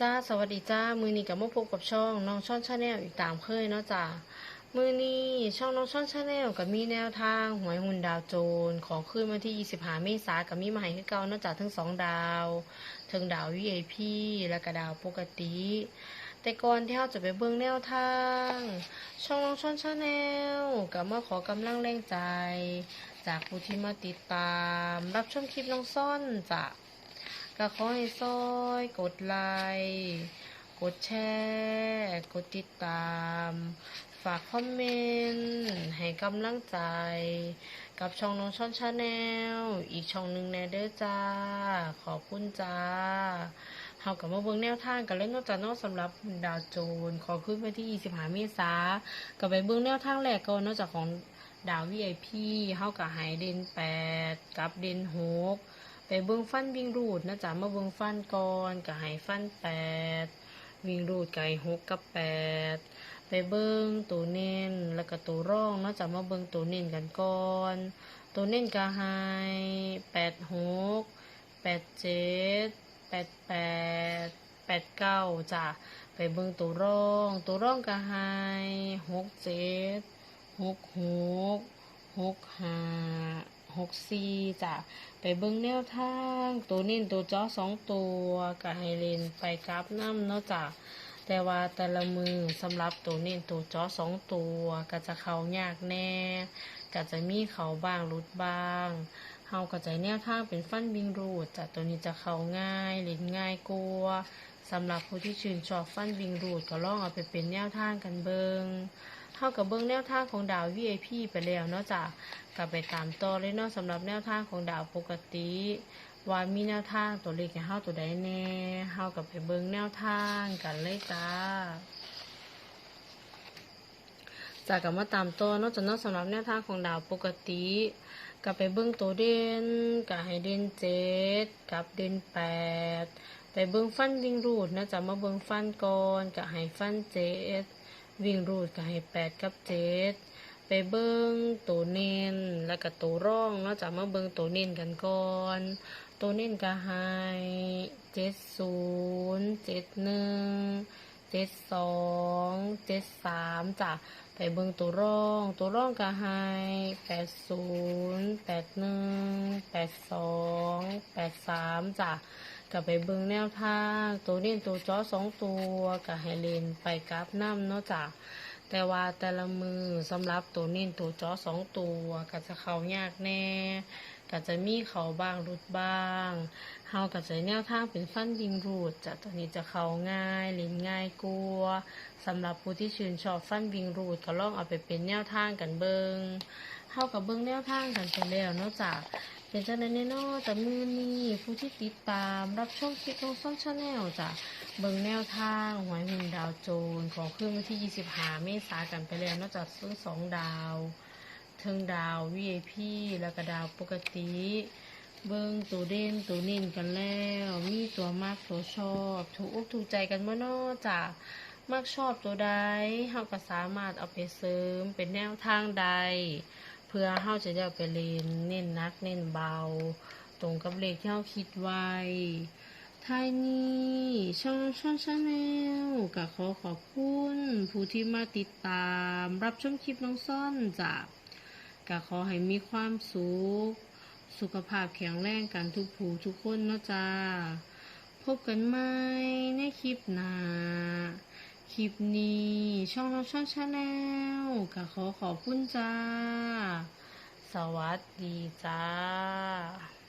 จ้าสวัสดีจ้า มือนี้กับมาพบกับช่องน้องช่อนชาแนลอีกตามเคยเนาะจ้ามือนี้ช่องน้องช่อนชาแนลกับมีแนวทางหวยหุ่นดาวโจรขอขึ้นมาที่25เมษายนกับมีมาให้คือเก่าเนาะจ้าทั้งสองดาวทั้งดาว VIP และก็ดาวปกติ แต่ก่อนที่เราจะไปเบิ่งแนวทาง ช่องน้องช่อนชาแนลกับมาขอกำลังแรงใจ จากผู้ที่มาติดตาม รับชมคลิปน้องซ่อนจ้ะก็ ขอให้ซอยกดไลค์กดแชร์ กดติดตาม ฝากคอมเมนต์ให้กำลังใจ กับช่องน้องช่อนชาแนลอีกช่องหนึ่งแน่เด้อจ้า ขอบคุณจ้าเฮากับมาเบิ่งแนวทางกันเล่นนอกจากนอกสำหรับดาวโจรขอขึ้นไปที่ 25 เมษากับไปเบิ่งแนวทางแรกก่อนอกจากของดาว VIP เฮากับหายเดน 8 กับเดน6 ไปเบิ้งฟันวิ่งรูดนะจ๊ะมาเบิ้งฟันก่อนกับหายฟันแปดวิ่งรูดไก่หกกับแปดไปเบิ้งตัวเน้นแล้วก็ตัวร่องนะจ๊ะมาเบิ้งตัวเน้นกันก่อน ตัวเน้นกับหายแปดหกแปดเจ็ดแปดแปดแปดเก้าจ้ะไปเบิ้งตัวร่อง ตัวร่องกับหายหกเจ็ดหกหกหกห้า หกสี่จ้ะไปเบิ่งแนวทาง ตัวเน้นตัวจ้อสองตัวก็ให้เล่นไปกราฟน้ำเนาะจ้ะแต่ว่าแต่ละมือสำหรับตัวเน้นตัวจ้อสองตัวก็จะเข้ายากแน่ก็จะมีเขาบ้างรุดบ้างเฮาก็จะแนวทางเป็นฟันบิงรูดจ้ะตัวนี้จะเข้าง่ายเล่นง่ายกลัวสำหรับผู้ที่ชื่นชอบฟันบิงรูดก็ลองเอาไปเป็นแนวทางกันเบิง เท่ากับเบิ้องแนวทางของดาว VIP ไปแล้วเนาะจ้ะกลับไปตามต่อเลยเนาะสำหรับแนวทางของดาวปกติว่ามีแนวทางตัวเลขให้เฮาตัวใดแน่เฮากับไปเบิ่งแนวทางกันเลยจ้าจากกับมาตามต่อนาะจะเนาะสำหรับแนวทางของดาวปกติกับไปเบิ่งตัวเด่นกับให้เด่นเจ็ดกับเด่นแปดไปเบิ่งฟันวิ่งรูดนะจะมาเบิ่งฟันก่อนกับให้ฟันเจ็ด วิ่งรูดกับให้แปดกับเจ็ดไปเบิ้งตัวเน้นแล้วก็ตัวร่องเนาะจากมาเบิ้งตัวเน้นกันก่อน ตัวเน้นก็ให้เจ็ดศูนย์เจ็ดหนึ่งเจ็ดสองเจ็ดสามจ้ะไปเบิ้งตัวร่อง ตัวร่องก็ให้แปดศูนย์แปดหนึ่งแปดสองแปดสามจ้ะ ก็ไปเบิงแนวทาง ตัวเน้นตัวจ้อสองตัวก็ให้เล่นไปกราฟน้ำเนาะจ้ะแต่ว่าแต่ละมือสำหรับตัวเน้นตัวจอสองตัวก็จะเข้ายากแน่ก็จะมีเขาบ้างรุดบ้างเฮาก็จะแนวทางเป็นฟันดิงรูดจะตัวนี้จะเข้าง่ายเล่นง่ายกลัวสำหรับผู้ที่ชื่นชอบฟันวิงรูดก็ลองเอาไปเป็นแนวทางกันเบิงเฮากับเบิงแนวทางกันไปแล้วนอกจาก เป็นจังไดแน่นอนแต่มือนี้ผู้ที่ติดตามรับชมคลิปของซ่อนชาแนลจ้ะเบิ่งแนวทางหวยหุ่นดาวโจรของขึ้นวันที่ 25 เมษายนกันไปแล้วนอกจากซื้อสองดาวเทิงดาว VIP แล้วก็ดาวปกติ เบิ่งตัวเด่นตัวนิ่นกันแล้ว มีตัวมากตัวชอบ ถูกอกถูกใจกันบ่เนอจ้ะมักชอบตัวใดเฮาก็สามารถเอาไปเสริมเป็นแนวทางใด เพื่อเฮาจะได้าไปเล่นเน้นนักเน้นเบา ตรงกับเลขที่เฮาคิดไว้ท้ายนี้ช่องช่องชาแนลก็ขอขอบคุณผู้ที่มาติดตามรับชมคลิปน้องซ่อนจ้ะก็ขอให้มีความสุข สุขภาพแข็งแรงกันทุกผู้ทุกคนเนาะจ้า พบกันใหม่ในคลิปหน้า คลิปนี้ช่องน้องช่องชาแนลก็ขอขอบคุณจ้า สวัสดีจ้า